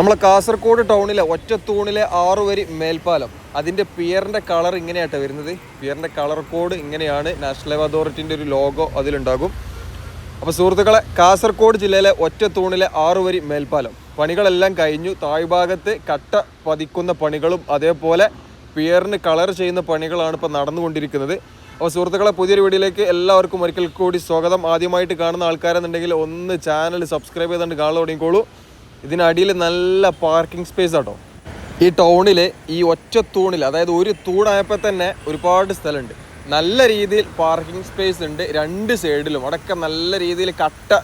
നമ്മളെ കാസർഗോഡ് ടൗണിലെ ഒറ്റത്തൂണിലെ ആറു വരി മേൽപ്പാലം. അതിന്റെ പിയറിന്റെ കളർ ഇങ്ങനെയാട്ടോ വരുന്നത്. പിയറിന്റെ കളർ കോഡ് ഇങ്ങനെയാണ്. നാഷണൽ ഹൈവേ അതോറിറ്റിന്റെ ഒരു ലോഗോ അതിലുണ്ടാകും. അപ്പോൾ സുഹൃത്തുക്കളെ കാസർഗോഡ് ജില്ലയിലെ ഒറ്റത്തൂണിലെ ആറു വരി മേൽപ്പാലം. പണികളെല്ലാം കഴിഞ്ഞു. താഴ്ഭാഗത്ത് കട്ട പതിക്കുന്ന പണികളും അതേപോലെ പിയറിന് കളർ ചെയ്യുന്ന പണികളാണ് ഇപ്പോൾ നടന്നുകൊണ്ടിരിക്കുന്നത്. അപ്പോൾ സുഹൃത്തുക്കളെ പുതിയൊരു വീഡിയോയിലേക്ക് എല്ലാവർക്കും ഒരിക്കൽ കൂടി സ്വാഗതം. ആദ്യമായിട്ട് കാണുന്ന ആൾക്കാരെന്നുണ്ടെങ്കിൽ ഒന്ന് ചാനൽ സബ്സ്ക്രൈബ് ചെയ്തുകൊണ്ട് കാണാൻ തുടങ്ങിക്കോളൂ. ഇതിനടിയിൽ നല്ല പാർക്കിംഗ് സ്പേസ് ആട്ടോ. ഈ ടൗണിൽ ഈ ഒറ്റ തൂണിൽ അതായത് ഒരു തൂണായപ്പോൾ തന്നെ ഒരുപാട് സ്ഥലമുണ്ട്. നല്ല രീതിയിൽ പാർക്കിംഗ് സ്പേസ് ഉണ്ട് രണ്ട് സൈഡിലും അടക്കം നല്ല രീതിയിൽ കട്ട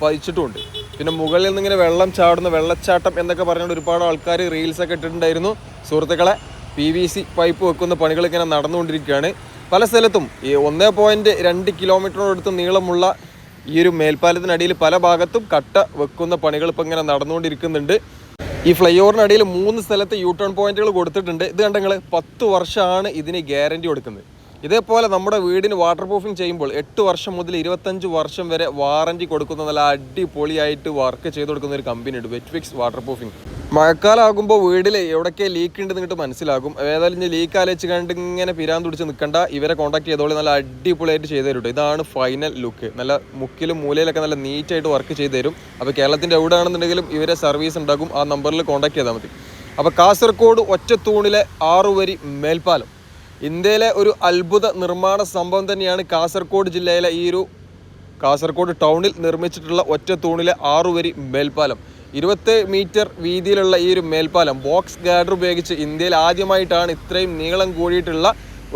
പതിച്ചിട്ടുമുണ്ട് പിന്നെ മുകളിൽ നിന്ന് ഇങ്ങനെ വെള്ളം ചാടുന്ന വെള്ളച്ചാട്ടം എന്നൊക്കെ പറഞ്ഞുകൊണ്ട് ഒരുപാട് ആൾക്കാർ റീൽസൊക്കെ ഇട്ടിട്ടുണ്ടായിരുന്നു. സുഹൃത്തുക്കളെ പി വി സി പൈപ്പ് വെക്കുന്ന പണികൾ ഇങ്ങനെ നടന്നുകൊണ്ടിരിക്കുകയാണ്. പല സ്ഥലത്തും ഈ ഒന്നേ പോയിന്റ് രണ്ട് കിലോമീറ്ററിനടുത്ത് നീളമുള്ള ഈ ഒരു മേൽപ്പാലത്തിനടിയിൽ പല ഭാഗത്തും കട്ട വെക്കുന്ന പണികൾ ഇപ്പം ഇങ്ങനെ നടന്നുകൊണ്ടിരിക്കുന്നുണ്ട്. ഈ ഫ്ലൈ ഓവറിനടിയിൽ മൂന്ന് സ്ഥലത്ത് യൂ ടേൺ പോയിന്റുകൾ കൊടുത്തിട്ടുണ്ട്. ഇത് കണ്ടെങ്കിൽ പത്ത് വർഷമാണ് ഇതിന് ഗ്യാരണ്ടി കൊടുക്കുന്നത്. ഇതേപോലെ നമ്മുടെ വീടിന് വാട്ടർ പ്രൂഫിംഗ് ചെയ്യുമ്പോൾ എട്ട് വർഷം മുതൽ ഇരുപത്തഞ്ച് വർഷം വരെ വാറണ്ടി കൊടുക്കുന്ന നല്ല അടിപൊളിയായിട്ട് വർക്ക് ചെയ്ത് കൊടുക്കുന്ന ഒരു കമ്പനി ഉണ്ട് വെറ്റ്ഫിക്സ് വാട്ടർ പ്രൂഫിംഗ് മഴക്കാലമാകുമ്പോൾ വീട്ടിൽ എവിടെയൊക്കെ ലീക്ക് ഉണ്ട് എന്നിട്ട് മനസ്സിലാകും. ഏതായാലും ഇനി ലീക്ക് ആലോചിച്ച് കണ്ട് ഇങ്ങനെ പിരാൻ തുടിച്ച് നിൽക്കണ്ട ഇവരെ കോൺടാക്ട് ചെയ്തോളി നല്ല അടിപൊളിയായിട്ട് ചെയ്തു തരും ഇതാണ് ഫൈനൽ ലുക്ക് നല്ല മുക്കിലും മൂലയിലൊക്കെ നല്ല നീറ്റായിട്ട് വർക്ക് ചെയ്തു തരും. അപ്പോൾ കേരളത്തിന്റെ എവിടെയാണെന്നുണ്ടെങ്കിലും ഇവരെ സർവീസ് ഉണ്ടാകും. ആ നമ്പറിൽ കോൺടാക്ട് ചെയ്താൽ മതി. അപ്പോൾ കാസർഗോഡ് ഒറ്റത്തൂണിലെ ആറുവരി മേൽപ്പാലം. ഇന്ത്യയിലെ ഒരു അത്ഭുത നിർമ്മാണ സംഭവം തന്നെയാണ് കാസർഗോഡ് ജില്ലയിലെ ഈ ഒരു കാസർഗോഡ് ടൗണിൽ നിർമ്മിച്ചിട്ടുള്ള ഒറ്റ തൂണിലെ ആറുവരി മേൽപ്പാലം. ഇരുപത്തി മീറ്റർ വീതിയിലുള്ള ഈ ഒരു മേൽപ്പാലം ബോക്സ് ഗാർഡർ ഉപയോഗിച്ച് ഇന്ത്യയിൽ ആദ്യമായിട്ടാണ് ഇത്രയും നീളം കൂടിയിട്ടുള്ള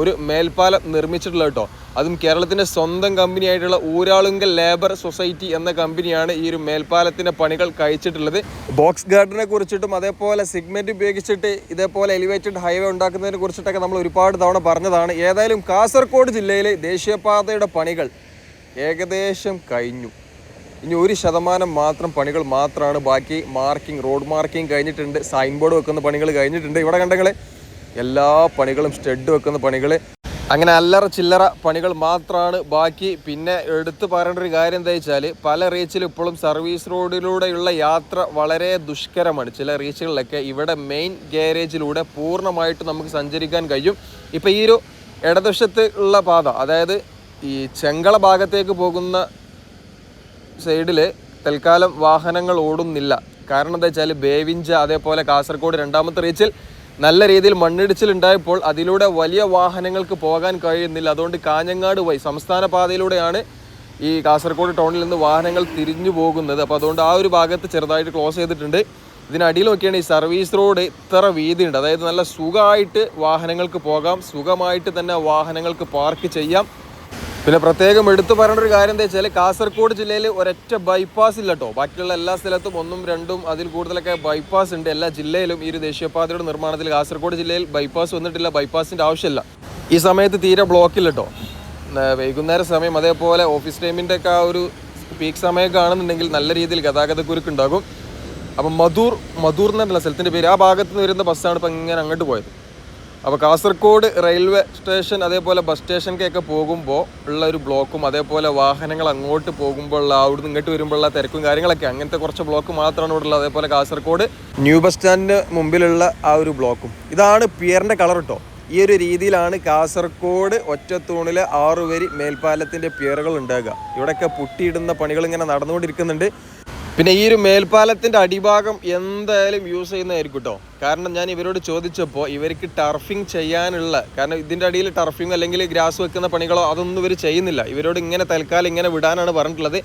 ഒരു മേൽപ്പാലം നിർമ്മിച്ചിട്ടുള്ള കേട്ടോ. അതും കേരളത്തിന്റെ സ്വന്തം കമ്പനിയായിട്ടുള്ള ഊരാളുങ്കൽ ലേബർ സൊസൈറ്റി എന്ന കമ്പനിയാണ് ഈ ഒരു മേൽപ്പാലത്തിന്റെ പണികൾ കഴിച്ചിട്ടുള്ളത്. ബോക്സ് ഗാർഡനെ കുറിച്ചിട്ടും അതേപോലെ സിഗ്മെന്റ് ഉപയോഗിച്ചിട്ട് ഇതേപോലെ എലിവേറ്റഡ് ഹൈവേ ഉണ്ടാക്കുന്നതിനെ കുറിച്ചിട്ടൊക്കെ നമ്മൾ ഒരുപാട് തവണ പറഞ്ഞതാണ്. ഏതായാലും കാസർഗോഡ് ജില്ലയിലെ ദേശീയപാതയുടെ പണികൾ ഏകദേശം കഴിഞ്ഞു. ഇനി ഒരു ശതമാനം മാത്രം പണികൾ മാത്രമാണ്. ബാക്കി മാർക്കിംഗ് റോഡ് മാർക്കിംഗ് കഴിഞ്ഞിട്ടുണ്ട്. സൈൻ ബോർഡ് വെക്കുന്ന പണികൾ കഴിഞ്ഞിട്ടുണ്ട്. ഇവിടെ കണ്ടെങ്കിൽ എല്ലാ പണികളും സ്റ്റെഡ് വെക്കുന്ന പണികൾ അങ്ങനെ അല്ലറ ചില്ലറ പണികൾ മാത്രമാണ് ബാക്കി. പിന്നെ എടുത്തു പറയേണ്ട ഒരു കാര്യം എന്താ വെച്ചാൽ പല റീച്ചിലും ഇപ്പോഴും സർവീസ് റോഡിലൂടെയുള്ള യാത്ര വളരെ ദുഷ്കരമാണ്. ചില റീച്ചുകളിലൊക്കെ ഇവിടെ മെയിൻ ഗാരേജിലൂടെ പൂർണമായിട്ട് നമുക്ക് സഞ്ചരിക്കാൻ കഴിയും. ഇപ്പോൾ ഈ ഒരു ഇടതുവശത്ത് ഉള്ള പാത അതായത് ഈ ചെങ്കള ഭാഗത്തേക്ക് പോകുന്ന സൈഡിൽ തൽക്കാലം വാഹനങ്ങൾ ഓടുന്നില്ല. കാരണം എന്താ വെച്ചാൽ ബേവിഞ്ച അതേപോലെ കാസർഗോഡ് രണ്ടാമത്തെ റീച്ചിൽ നല്ല രീതിയിൽ മണ്ണിടിച്ചിലുണ്ടായപ്പോൾ അതിലൂടെ വലിയ വാഹനങ്ങൾക്ക് പോകാൻ കഴിയുന്നില്ല. അതുകൊണ്ട് കാഞ്ഞങ്ങാട് വഴി സംസ്ഥാന പാതയിലൂടെയാണ് ഈ കാസർഗോഡ് ടൗണിൽ നിന്ന് വാഹനങ്ങൾ തിരിഞ്ഞു പോകുന്നത്. അപ്പോൾ അതുകൊണ്ട് ആ ഒരു ഭാഗത്ത് ചെറുതായിട്ട് ക്ലോസ് ചെയ്തിട്ടുണ്ട്. ഇതിനടിയിൽ നോക്കിയാണ് ഈ സർവീസ് റോഡ് ഇത്ര വീതിയുണ്ട്. അതായത് നല്ല സുഖമായിട്ട് വാഹനങ്ങൾക്ക് പോകാം. സുഖമായിട്ട് തന്നെ വാഹനങ്ങൾക്ക് പാർക്ക് ചെയ്യാം. പിന്നെ പ്രത്യേകം എടുത്തു പറയേണ്ട ഒരു കാര്യം എന്താ വെച്ചാൽ കാസർഗോഡ് ജില്ലയിൽ ഒരൊറ്റ ബൈപ്പാസ് ഇല്ല കേട്ടോ ബാക്കിയുള്ള എല്ലാ സ്ഥലത്തും ഒന്നും രണ്ടും അതിൽ കൂടുതലൊക്കെ ബൈപ്പാസ് ഉണ്ട്. എല്ലാ ജില്ലയിലും ഈ ഒരു ദേശീയപാതയുടെ നിർമ്മാണത്തിൽ കാസർഗോഡ് ജില്ലയിൽ ബൈപ്പാസ് വന്നിട്ടില്ല ബൈപ്പാസിന്റെ ആവശ്യമില്ല. ഈ സമയത്ത് തീരെ ബ്ലോക്കില്ല കേട്ടോ വൈകുന്നേര സമയം അതേപോലെ ഓഫീസ് ടൈമിന്റെ ഒക്കെ ആ ഒരു പീക്ക് സമയമൊക്കെ ആണെന്നുണ്ടെങ്കിൽ നല്ല രീതിയിൽ ഗതാഗത കുരുക്കുണ്ടാകും അപ്പം മധൂർ മധൂർ എന്നുള്ള സ്ഥലത്തിന്റെ പേര് ആ ഭാഗത്ത് നിന്ന് വരുന്ന ബസ്സാണ് ഇപ്പം ഇങ്ങനെ അങ്ങോട്ട് പോയത്. അപ്പോൾ കാസർഗോഡ് റെയിൽവേ സ്റ്റേഷൻ അതേപോലെ ബസ് സ്റ്റേഷനിലേക്കൊക്കെ പോകുമ്പോൾ ഉള്ള ഒരു ബ്ലോക്കും അതേപോലെ വാഹനങ്ങൾ അങ്ങോട്ട് പോകുമ്പോൾ ഉള്ള അവിടുന്ന് ഇങ്ങോട്ട് വരുമ്പോഴുള്ള തിരക്കും കാര്യങ്ങളൊക്കെ അങ്ങനത്തെ കുറച്ച് ബ്ലോക്ക് മാത്രമാണ് ഇവിടെ ഉള്ളത് അതേപോലെ കാസർഗോഡ് ന്യൂ ബസ് സ്റ്റാൻഡിന് മുമ്പിലുള്ള ആ ഒരു ബ്ലോക്കും. ഇതാണ് പിയറിന്റെ കളർ കേട്ടോ ഈ ഒരു രീതിയിലാണ് കാസർഗോഡ് ഒറ്റത്തൂണിലെ ആറുവരി മേൽപ്പാലത്തിന്റെ പിയറുകൾ ഉണ്ടാകുക. ഇവിടെയൊക്കെ പുട്ടിയിടുന്ന പണികൾ ഇങ്ങനെ നടന്നുകൊണ്ടിരിക്കുന്നുണ്ട്. പിന്നെ ഈ ഒരു മേൽപ്പാലത്തിന്റെ അടിഭാഗം എന്തായാലും യൂസ് ചെയ്യുന്നതായിരിക്കും കേട്ടോ കാരണം ഞാൻ ഇവരോട് ചോദിച്ചപ്പോൾ ഇവർക്ക് ടർഫിംഗ് ചെയ്യാനുള്ള കാരണം ഇതിന്റെ അടിയിൽ ടർഫിംഗ് അല്ലെങ്കിൽ ഗ്രാസ് വെക്കുന്ന പണികളോ അതൊന്നും ഇവർ ചെയ്യുന്നില്ല. ഇവരോട് ഇങ്ങനെ തൽക്കാലം ഇങ്ങനെ വിടാനാണ് പറഞ്ഞിട്ടുള്ളത്.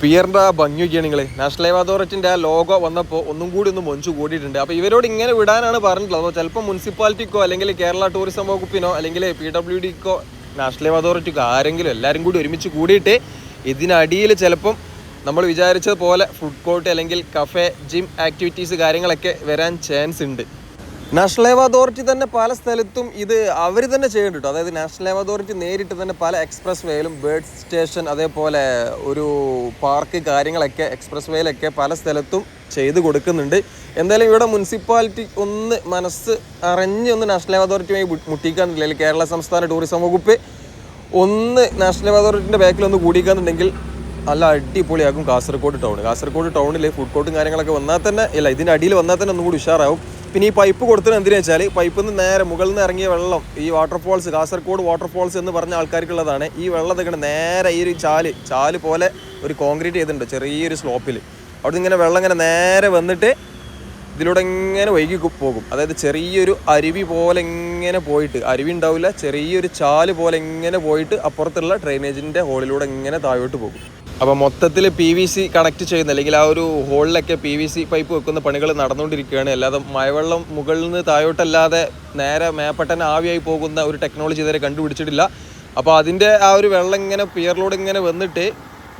പിയറിന്റെ ആ ഭംഗിയൊക്കെയാണ് നിങ്ങൾ നാഷണൽ ഹൈവേ അതോറിറ്റിന്റെ ആ ലോഗോ വന്നപ്പോൾ ഒന്നും കൂടി ഒന്ന് മൊഞ്ചു കൂടിയിട്ടുണ്ട്. അപ്പോൾ ഇവരോട് ഇങ്ങനെ വിടാനാണ് പറഞ്ഞിട്ടുള്ളത്. അപ്പോൾ ചിലപ്പോൾ മുനിസിപ്പാലിറ്റിക്കോ അല്ലെങ്കിൽ കേരള ടൂറിസം വകുപ്പിനോ അല്ലെങ്കിൽ പി ഡബ്ല്യു ഡിക്കോ നാഷണൽ ഹൈവേ അതോറിറ്റിക്കോ ആരെങ്കിലും എല്ലാവരും കൂടി ഒരുമിച്ച് കൂടിയിട്ട് ഇതിനടിയിൽ ചിലപ്പം നമ്മൾ വിചാരിച്ചത് പോലെ ഫുഡ് കോർട്ട് അല്ലെങ്കിൽ കഫേ ജിം ആക്ടിവിറ്റീസ് കാര്യങ്ങളൊക്കെ വരാൻ ചാൻസ് ഉണ്ട്. നാഷണൽ ലൈവ് അതോറിറ്റി തന്നെ പല സ്ഥലത്തും ഇത് അവർ തന്നെ ചെയ്യുന്നുണ്ട് കേട്ടോ അതായത് നാഷണൽ ലൈവ് അതോറിറ്റി നേരിട്ട് തന്നെ പല എക്സ്പ്രസ് വേയിലും ബേർഡ് സ്റ്റേഷൻ അതേപോലെ ഒരു പാർക്ക് കാര്യങ്ങളൊക്കെ എക്സ്പ്രസ് വേയിലൊക്കെ പല സ്ഥലത്തും ചെയ്ത് കൊടുക്കുന്നുണ്ട്. എന്തായാലും ഇവിടെ മുനിസിപ്പാലിറ്റി ഒന്ന് മനസ്സ് അറിഞ്ഞ് ഒന്ന് നാഷണൽ ലൈവ് അതോറിറ്റിയുമായി മുട്ടിക്കാന്നില്ല കേരള സംസ്ഥാന ടൂറിസം വകുപ്പ് ഒന്ന് നാഷണൽ ലൈവ് അതോറിറ്റിന്റെ ബാക്കിൽ ഒന്ന് കൂടിക്കാന്നുണ്ടെങ്കിൽ നല്ല അടിപൊളിയാക്കും കാസർഗോഡ് ടൗൺ കാസർഗോഡ് ടൗണിൽ ഫുഡ് കോർട്ടും കാര്യങ്ങളൊക്കെ വന്നാൽ തന്നെ ഇല്ല ഇതിന്റെ അടിയിൽ വന്നാൽ തന്നെ ഒന്നും കൂടി ഉഷാറാവും. പിന്നെ ഈ പൈപ്പ് കൊടുത്തത് എന്തിനാ വെച്ചാൽ പൈപ്പിൽ നിന്ന് നേരെ മുകളിൽ നിന്ന് ഇറങ്ങിയ വെള്ളം ഈ വാട്ടർഫോൾസ് കാസർഗോഡ് വാട്ടർഫോൾസ് എന്ന് പറഞ്ഞ ആൾക്കാർക്കുള്ളതാണ്. ഈ വെള്ളം ഇങ്ങനെ നേരെ ഈ ഒരു ചാൽ ചാൽ പോലെ ഒരു കോൺക്രീറ്റ് ചെയ്തിട്ടുണ്ട് ചെറിയൊരു സ്ലോപ്പിൽ അവിടെ ഇങ്ങനെ വെള്ളം ഇങ്ങനെ നേരെ വന്നിട്ട് ഇതിലൂടെ ഇങ്ങനെ വൈകി പോകും. അതായത് ചെറിയൊരു അരുവി പോലെ ഇങ്ങനെ പോയിട്ട് അരുവി ഉണ്ടാവില്ല ചെറിയൊരു ചാൽ പോലെ ഇങ്ങനെ പോയിട്ട് അപ്പുറത്തുള്ള ഡ്രെയിനേജിന്റെ ഹോളിലൂടെ ഇങ്ങനെ താഴോട്ട് പോകും. അപ്പോൾ മൊത്തത്തിൽ പി വി സി കണക്ട് ചെയ്യുന്ന അല്ലെങ്കിൽ ആ ഒരു ഹോളിലൊക്കെ പി വി സി പൈപ്പ് വെക്കുന്ന പണികൾ നടന്നുകൊണ്ടിരിക്കുകയാണ്. അല്ലാതെ മഴവെള്ളം മുകളിൽ നിന്ന് താഴോട്ടല്ലാതെ നേരെ മേപ്പട്ടൻ ആവിയായി പോകുന്ന ഒരു ടെക്നോളജി ഇതുവരെ കണ്ടുപിടിച്ചിട്ടില്ല. അപ്പോൾ അതിന്റെ ആ ഒരു വെള്ളം ഇങ്ങനെ പിയറിലൂടെ ഇങ്ങനെ വന്നിട്ട്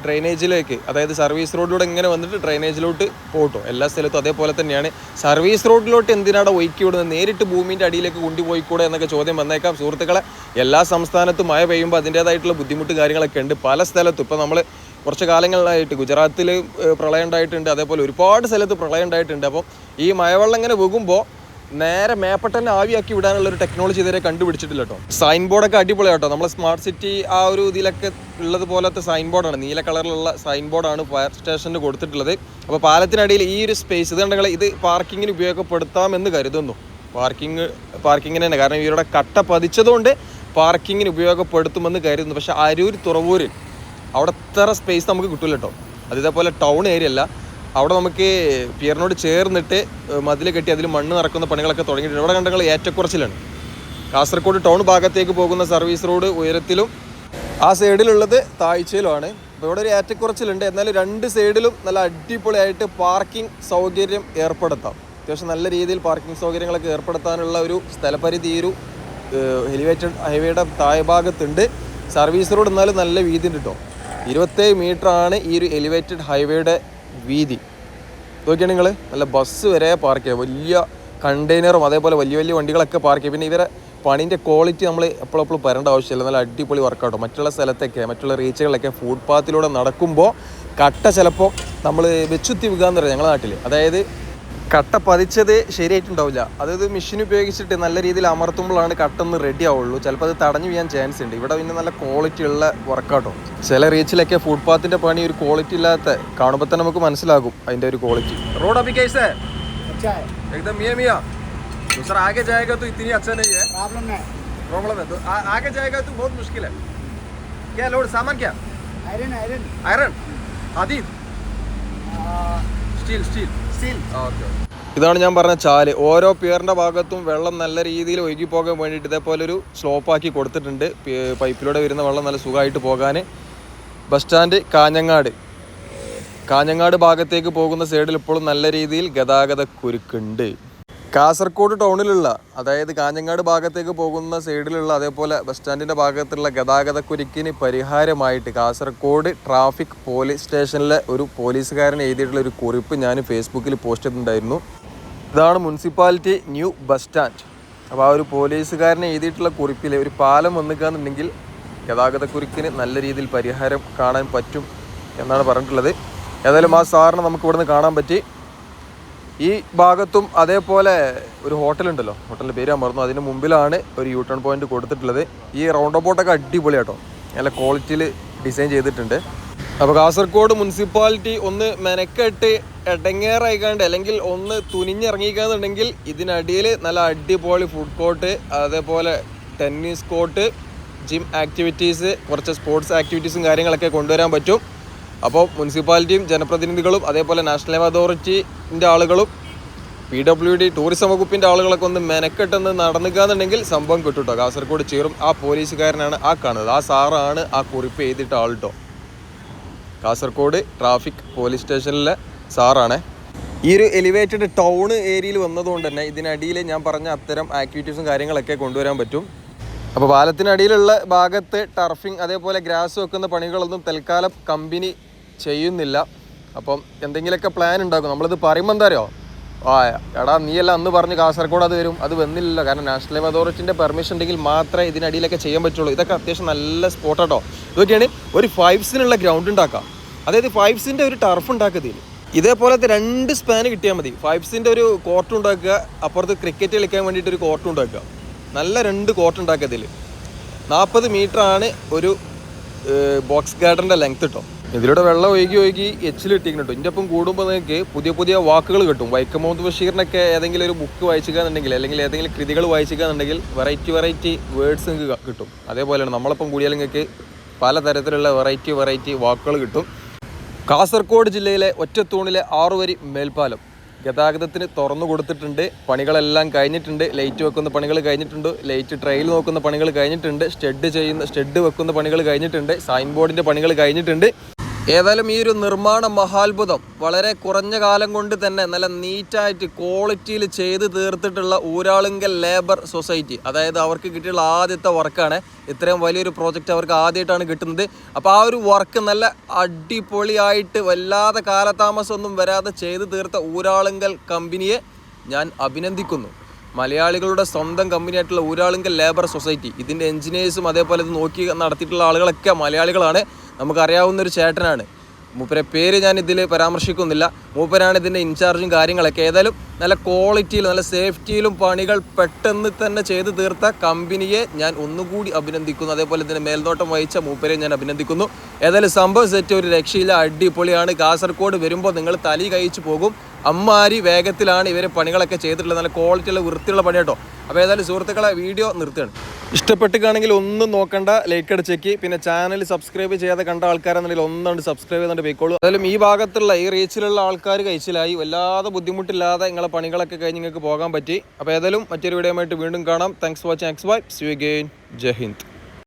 ഡ്രെയിനേജിലേക്ക് അതായത് സർവീസ് റോഡിലൂടെ ഇങ്ങനെ വന്നിട്ട് ഡ്രെയിനേജിലോട്ട് പോട്ടോ. എല്ലാ സ്ഥലത്തും അതേപോലെ തന്നെയാണ്. സർവീസ് റോഡിലോട്ട് എന്തിനാണ് ഒഴുക്കി വിടുന്നത്? നേരിട്ട് ഭൂമിന്റെ അടിയിലേക്ക് കൊണ്ടുപോയിക്കൂടെ എന്നൊക്കെ ചോദ്യം വന്നേക്കാം. സുഹൃത്തുക്കളെ എല്ലാ സംസ്ഥാനത്തും മഴ പെയ്യുമ്പോൾ അതിന്റേതായിട്ടുള്ള ബുദ്ധിമുട്ട് കാര്യങ്ങളൊക്കെ ഉണ്ട്. പല സ്ഥലത്തും ഇപ്പോൾ നമ്മൾ കുറച്ച് കാലങ്ങളിലായിട്ട് ഗുജറാത്തിൽ പ്രളയം ഉണ്ടായിട്ടുണ്ട്. അതേപോലെ ഒരുപാട് സ്ഥലത്ത് പ്രളയം ഉണ്ടായിട്ടുണ്ട്. അപ്പം ഈ മഴവെള്ളം ഇങ്ങനെ പോകുമ്പോൾ നേരെ മേപ്പട്ടനെ ആവിയാക്കി വിടാനുള്ള ഒരു ടെക്നോളജി ഇതുവരെ കണ്ടുപിടിച്ചിട്ടില്ല കേട്ടോ സൈൻ ബോർഡൊക്കെ അടിപൊളിയാണ് കേട്ടോ നമ്മളെ സ്മാർട്ട് സിറ്റി ആ ഒരു ഇതിലൊക്കെ ഉള്ളത് പോലത്തെ സൈൻ ബോർഡാണ് നീല കളറിലുള്ള സൈൻ ബോർഡാണ് ഫയർ സ്റ്റേഷന് കൊടുത്തിട്ടുള്ളത്. അപ്പോൾ പാലത്തിനടിയിൽ ഈ ഒരു സ്പേസ് ഇത് കണ്ടെങ്കിൽ ഇത് പാർക്കിങ്ങിന് ഉപയോഗപ്പെടുത്താമെന്ന് കരുതുന്നു. പാർക്കിംഗ് പാർക്കിങ്ങിന് തന്നെ. കാരണം ഇവരുടെ കട്ട പതിച്ചതുകൊണ്ട് പാർക്കിങ്ങിന് ഉപയോഗപ്പെടുത്തുമെന്ന് കരുതുന്നു. പക്ഷേ അരൂർ തുറവൂരിൽ അവിടെ ഇത്ര സ്പേസ് നമുക്ക് കിട്ടില്ല കേട്ടോ അത് ഇതേപോലെ ടൗൺ ഏരിയ അല്ല. അവിടെ നമുക്ക് പിയറിനോട് ചേർന്നിട്ട് മതിൽ കെട്ടി അതിൽ മണ്ണ് നിറക്കുന്ന പണികളൊക്കെ തുടങ്ങിയിട്ടുണ്ട്. ഇവിടെ കണ്ടങ്ങൾ ഏറ്റക്കുറച്ചിലാണ്. കാസർഗോഡ് ടൗൺ ഭാഗത്തേക്ക് പോകുന്ന സർവീസ് റോഡ് ഉയരത്തിലും ആ സൈഡിലുള്ളത് താഴ്ചയിലുമാണ്. അപ്പോൾ ഇവിടെ ഒരു ഏറ്റക്കുറച്ചിലുണ്ട്. എന്നാൽ രണ്ട് സൈഡിലും നല്ല അടിപൊളിയായിട്ട് പാർക്കിംഗ് സൗകര്യം ഏർപ്പെടുത്താം. അത്യാവശ്യം നല്ല രീതിയിൽ പാർക്കിംഗ് സൗകര്യങ്ങളൊക്കെ ഏർപ്പെടുത്താനുള്ള ഒരു സ്ഥലപരിധി ഈ ഒരു എലിവേറ്റഡ് ഹൈവേയുടെ താഴെ ഭാഗത്തുണ്ട്. സർവീസ് റോഡ് എന്നാലും നല്ല വീതി ഉണ്ട് കേട്ടോ. ഇരുപത്തേഴ് ആണ് ഈ ഒരു എലിവേറ്റഡ് ഹൈവേയുടെ വീതി. നോക്കിയാണ് നിങ്ങൾ നല്ല ബസ് വരെ പാർക്ക് ചെയ്യുക വലിയ കണ്ടെയ്നറും അതേപോലെ വലിയ വലിയ വണ്ടികളൊക്കെ പാർക്ക് ചെയ്യും. പിന്നെ ഇവരെ പണിന്റെ ക്വാളിറ്റി നമ്മൾ എപ്പോഴെപ്പോഴും വരേണ്ട ആവശ്യമില്ല. നല്ല അടിപൊളി വർക്കൗട്ടോ മറ്റുള്ള സ്ഥലത്തൊക്കെ മറ്റുള്ള റീച്ചുകളിലൊക്കെ ഫുട്പാത്തിലൂടെ നടക്കുമ്പോൾ കട്ട ചിലപ്പോൾ നമ്മൾ വെച്ചുത്തി വിൽക്കുക എന്ന് പറയാം ഞങ്ങളുടെ നാട്ടിൽ അതായത് കട്ട പതിച്ചത് ശരിയായിട്ടുണ്ടാവില്ല അതായത് മെഷീൻ ഉപയോഗിച്ചിട്ട് നല്ല രീതിയിൽ അമർത്തുമ്പോഴാണ് കട്ട ഒന്ന് റെഡി ആവുള്ളൂ ചിലപ്പോൾ അത് തടഞ്ഞു വീഴാൻ ചാൻസ് ഉണ്ട് ഇവിടെ പിന്നെ നല്ല ക്വാളിറ്റി ഉള്ള വർക്കൗട്ടോ ചില റീച്ചിലൊക്കെ ഫുട്പാത്തിന്റെ പണി ഒരു ക്വാളിറ്റി ഇല്ലാത്ത കാണുമ്പോൾ തന്നെ നമുക്ക് മനസ്സിലാകും അതിന്റെ ഒരു ക്വാളിറ്റി റോഡ് अभी कैसा है अच्छा है एकदम मियां मियां दूसरा आगे जाएगा तो इतनी अच्छा नहीं है प्रॉब्लम है प्रॉब्लम है तो आ, आगे जाएगा तो बहुत मुश्किल है क्या लोड सामान क्या आयरन आयरन आयरन हदीद സ്റ്റീൽ സ്റ്റീൽ स्टील ഇതാണ് ഞാൻ പറഞ്ഞ ചാൽ. ഓരോ പിയറിന്റെ ഭാഗത്തും വെള്ളം നല്ല രീതിയിൽ ഒഴുകി പോകാൻ വേണ്ടിയിട്ട് ഇതേപോലെ ഒരു സ്ലോപ്പാക്കി കൊടുത്തിട്ടുണ്ട്. പൈപ്പിലൂടെ വരുന്ന വെള്ളം നല്ല സുഖമായിട്ട് പോകാൻ ബസ് സ്റ്റാൻഡ് കാഞ്ഞങ്ങാട്. കാഞ്ഞങ്ങാട് ഭാഗത്തേക്ക് പോകുന്ന സൈഡിൽ ഇപ്പോഴും നല്ല രീതിയിൽ ഗതാഗത കുരുക്കുണ്ട്. കാസർഗോഡ് ടൗണിലുള്ള അതായത് കാഞ്ഞങ്ങാട് ഭാഗത്തേക്ക് പോകുന്ന സൈഡിലുള്ള അതേപോലെ ബസ് സ്റ്റാൻഡിന്റെ ഭാഗത്തുള്ള ഗതാഗത കുരുക്കിന് പരിഹാരമായിട്ട് കാസർഗോഡ് ട്രാഫിക് പോലീസ് സ്റ്റേഷനിലെ ഒരു പോലീസുകാരൻ എഴുതിയിട്ടുള്ള ഒരു കുറിപ്പ് ഞാൻ ഫേസ്ബുക്കിൽ പോസ്റ്റ് ചെയ്തിട്ടുണ്ടായിരുന്നു. ഇതാണ് മുനിസിപ്പാലിറ്റി ന്യൂ ബസ് സ്റ്റാൻഡ്. അപ്പോൾ ആ ഒരു പോലീസുകാരനെ എഴുതിയിട്ടുള്ള കുറിപ്പിൽ ഒരു പാലം വന്നിക്കാന്നുണ്ടെങ്കിൽ ഗതാഗത കുരുക്കിന് നല്ല രീതിയിൽ പരിഹാരം കാണാൻ പറ്റും എന്നാണ് പറഞ്ഞിട്ടുള്ളത്. ഏതായാലും ആ സാറിനെ നമുക്ക് ഇവിടുന്ന് കാണാൻ പറ്റി. ഈ ഭാഗത്തും അതേപോലെ ഒരു ഹോട്ടലുണ്ടല്ലോ. ഹോട്ടലിന്റെ പേര് ഞാൻ മറന്നു. അതിന് മുമ്പിലാണ് ഒരു യൂ ടേൺ പോയിന്റ് കൊടുത്തിട്ടുള്ളത്. ഈ റൗണ്ട് അബൌട്ടൊക്കെ അടിപൊളിയാട്ടോ നല്ല ക്വാളിറ്റിയിൽ ഡിസൈൻ ചെയ്തിട്ടുണ്ട്. അപ്പോൾ കാസർഗോഡ് മുനിസിപ്പാലിറ്റി ഒന്ന് മെനക്കെട്ട് എടങ്ങേറായിക്കാണ്ട് അല്ലെങ്കിൽ ഒന്ന് തുനിഞ്ഞിറങ്ങിക്കാന്നുണ്ടെങ്കിൽ ഇതിനടിയിൽ നല്ല അടിപൊളി ഫുഡ് കോർട്ട് അതേപോലെ ടെന്നീസ് കോർട്ട് ജിം ആക്ടിവിറ്റീസ് കുറച്ച് സ്പോർട്സ് ആക്ടിവിറ്റീസും കാര്യങ്ങളൊക്കെ കൊണ്ടുവരാൻ പറ്റും. അപ്പോൾ മുനിസിപ്പാലിറ്റിയും ജനപ്രതിനിധികളും അതേപോലെ നാഷണൽ ഹൈവേ അതോറിറ്റിന്റെ ആളുകളും പി ഡബ്ല്യു ഡി ടൂറിസം വകുപ്പിന്റെ ആളുകളൊക്കെ ഒന്ന് മെനക്കെട്ടെന്ന് നടന്നുകയെന്നുണ്ടെങ്കിൽ സംഭവം കിട്ടും കേട്ടോ കാസർഗോഡ് ചേറും ആ പോലീസുകാരനാണ് ആ കാണുന്നത്. ആ സാറാണ് ആ കുറിപ്പ് എഴുതിയിട്ട് ആൾ കേട്ടോ കാസർഗോഡ് ട്രാഫിക് പോലീസ് സ്റ്റേഷനിലെ സാറാണ്. ഈ ഒരു എലിവേറ്റഡ് ടൗൺ ഏരിയയിൽ വന്നതുകൊണ്ട് തന്നെ ഇതിനടിയിൽ ഞാൻ പറഞ്ഞ അത്തരം ആക്ടിവിറ്റീസും കാര്യങ്ങളൊക്കെ കൊണ്ടുവരാൻ പറ്റും. അപ്പോൾ പാലത്തിനടിയിലുള്ള ഭാഗത്ത് ടർഫിങ് അതേപോലെ ഗ്രാസ് വെക്കുന്ന പണികളൊന്നും തൽക്കാലം കമ്പനി ചെയ്യുന്നില്ല. അപ്പം എന്തെങ്കിലുമൊക്കെ പ്ലാൻ ഉണ്ടാക്കും. നമ്മളിത് പറയുമ്പോൾ എന്താ അറിയോ? ആ എടാ നീയല്ല അന്ന് പറഞ്ഞ് കാസർഗോഡ് അത് വരും. അത് വന്നില്ലല്ലോ. കാരണം നാഷണൽ ഹൈവേ അതോറിറ്റിന്റെ പെർമിഷൻ ഉണ്ടെങ്കിൽ മാത്രമേ ഇതിനടിയിലൊക്കെ ചെയ്യാൻ പറ്റുള്ളൂ. ഇതൊക്കെ അത്യാവശ്യം നല്ല സ്പോട്ട് സ്പോട്ടാട്ടോ ഇതൊക്കെയാണ് ഒരു ഫൈവ്സിനുള്ള ഗ്രൗണ്ട് ഉണ്ടാക്കാം. അതായത് ഫൈവ്സിന്റെ ഒരു ടർഫ് ഉണ്ടാക്കുക ഇതേപോലത്തെ രണ്ട് സ്പാൻ കിട്ടിയാൽ മതി. ഫൈവ്സിന്റെ ഒരു കോർട്ട് ഉണ്ടാക്കുക അപ്പുറത്ത് ക്രിക്കറ്റ് കളിക്കാൻ വേണ്ടിയിട്ട് ഒരു കോർട്ട് ഉണ്ടാക്കുക. നല്ല രണ്ട് കോർട്ട് ഉണ്ടാക്കുക ഇതിൽ നാൽപ്പത് ആണ് ഒരു ബോക്സ് ഗാർഡന്റെ ലെങ്ത് കേട്ടോ ഇതിലൂടെ വെള്ളം ഒഴുകി ഒഴുകി എച്ചിൽ കേട്ടോ ഇതിന്റെ ഒപ്പം കൂടുമ്പോൾ നിങ്ങൾക്ക് പുതിയ പുതിയ വാക്കുകൾ കിട്ടും. വൈക്കം മുഹമ്മദ് ബഷീറിനൊക്കെ ഏതെങ്കിലും ഒരു ബുക്ക് വായിച്ചിക്കാന്നുണ്ടെങ്കിൽ അല്ലെങ്കിൽ ഏതെങ്കിലും കൃതികൾ വായിച്ചിക്കാന്നുണ്ടെങ്കിൽ വെറൈറ്റി വെറൈറ്റി വേർഡ്സ് നിങ്ങൾക്ക് കിട്ടും. അതേപോലെയാണ് നമ്മളൊപ്പം കൂടിയാൽ നിങ്ങൾക്ക് പലതരത്തിലുള്ള വെറൈറ്റി വെറൈറ്റി വാക്കുകൾ കിട്ടും. കാസർഗോഡ് ജില്ലയിലെ ഒറ്റത്തൂണിലെ ആറുവരി മേൽപ്പാലം. ഗതാഗതത്തിന് തുറന്നു കൊടുത്തിട്ടുണ്ട്. പണികളെല്ലാം കഴിഞ്ഞിട്ടുണ്ട്. ലൈറ്റ് വെക്കുന്ന പണികൾ കഴിഞ്ഞിട്ടുണ്ട്. ലൈറ്റ് ട്രെയിൽ നോക്കുന്ന പണികൾ കഴിഞ്ഞിട്ടുണ്ട്. സ്റ്റെഡ് ചെയ്യുന്ന സ്റ്റെഡ് വെക്കുന്ന പണികൾ കഴിഞ്ഞിട്ടുണ്ട്. സൈൻ ബോർഡിന്റെ പണികൾ കഴിഞ്ഞിട്ടുണ്ട്. ഏതായാലും ഈ ഒരു നിർമ്മാണ മഹാത്ഭുതം വളരെ കുറഞ്ഞ കാലം കൊണ്ട് തന്നെ നല്ല നീറ്റായിട്ട് ക്വാളിറ്റിയിൽ ചെയ്ത് തീർത്തിട്ടുള്ള ഊരാളുങ്കൽ ലേബർ സൊസൈറ്റി അതായത് അവർക്ക് കിട്ടിയുള്ള ആദ്യത്തെ വർക്കാണ് ഇത്രയും വലിയൊരു പ്രോജക്റ്റ് അവർക്ക് ആദ്യമായിട്ടാണ് കിട്ടുന്നത്. അപ്പോൾ ആ ഒരു വർക്ക് നല്ല അടിപൊളിയായിട്ട് വല്ലാതെ കാലതാമസമൊന്നും വരാതെ ചെയ്ത് തീർത്ത ഊരാളുങ്കൽ കമ്പനിയെ ഞാൻ അഭിനന്ദിക്കുന്നു. മലയാളികളുടെ സ്വന്തം കമ്പനിയായിട്ടുള്ള ഊരാളുങ്കൽ ലേബർ സൊസൈറ്റി ഇതിന്റെ എഞ്ചിനീയേഴ്സും അതേപോലെ ഇത് നോക്കി നടത്തിയിട്ടുള്ള ആളുകളൊക്കെ മലയാളികളാണ്. നമുക്കറിയാവുന്ന ഒരു ചേട്ടനാണ്. മൂപ്പരെ പേര് ഞാൻ ഇതിൽ പരാമർശിക്കുന്നില്ല. മൂപ്പരാണ് ഇതിന്റെ ഇൻചാർജും കാര്യങ്ങളൊക്കെ. ഏതായാലും നല്ല ക്വാളിറ്റിയിലും നല്ല സേഫ്റ്റിയിലും പണികൾ പെട്ടെന്ന് തന്നെ ചെയ്ത് തീർത്ത കമ്പനിയെ ഞാൻ ഒന്നുകൂടി അഭിനന്ദിക്കുന്നു. അതേപോലെ ഇതിന്റെ മേൽനോട്ടം വഹിച്ച മൂപ്പരെ ഞാൻ അഭിനന്ദിക്കുന്നു. ഏതായാലും സംഭവം സെറ്റ് ഒരു രക്ഷയില്ല. അടിപൊളിയാണ്. കാസർഗോഡ് വരുമ്പോൾ നിങ്ങൾ തലി കഴിച്ചു പോകും. അമ്മാരി വേഗത്തിലാണ് ഇവരെ പണികളൊക്കെ ചെയ്തിട്ടുള്ളത്. നല്ല ക്വാളിറ്റിയുള്ള വൃത്തിയുള്ള പണി കേട്ടോ. അപ്പോൾ ഏതായാലും സുഹൃത്തുക്കളെ വീഡിയോ നിർത്തുകയാണ്. ഇഷ്ടപ്പെട്ടുകയാണെങ്കിൽ ഒന്നും നോക്കണ്ട. ലൈക്ക് അടിച്ചേക്ക്. പിന്നെ ചാനൽ സബ്സ്ക്രൈബ് ചെയ്യാതെ കണ്ട ആൾക്കാരെന്നുണ്ടെങ്കിൽ ഒന്നുകൊണ്ട് സബ്സ്ക്രൈബ് ചെയ്തുകൊണ്ട് പോയിക്കോളൂ. അതായാലും ഈ ഭാഗത്തുള്ള ഈ റീച്ചിലുള്ള ആൾക്കാർ കഴിച്ചിലായി. വല്ലാതെ ബുദ്ധിമുട്ടില്ലാതെ നിങ്ങളെ പണികളൊക്കെ കഴിഞ്ഞ് നിങ്ങൾക്ക് പോകാൻ പറ്റി. അപ്പോൾ ഏതായാലും മറ്റൊരു വീഡിയോ വീണ്ടും കാണാം. താങ്ക്സ് വാച്ചിങ് എക്സ് ബൈ സി അഗെയിൻ ജയ് ഹിന്ദ്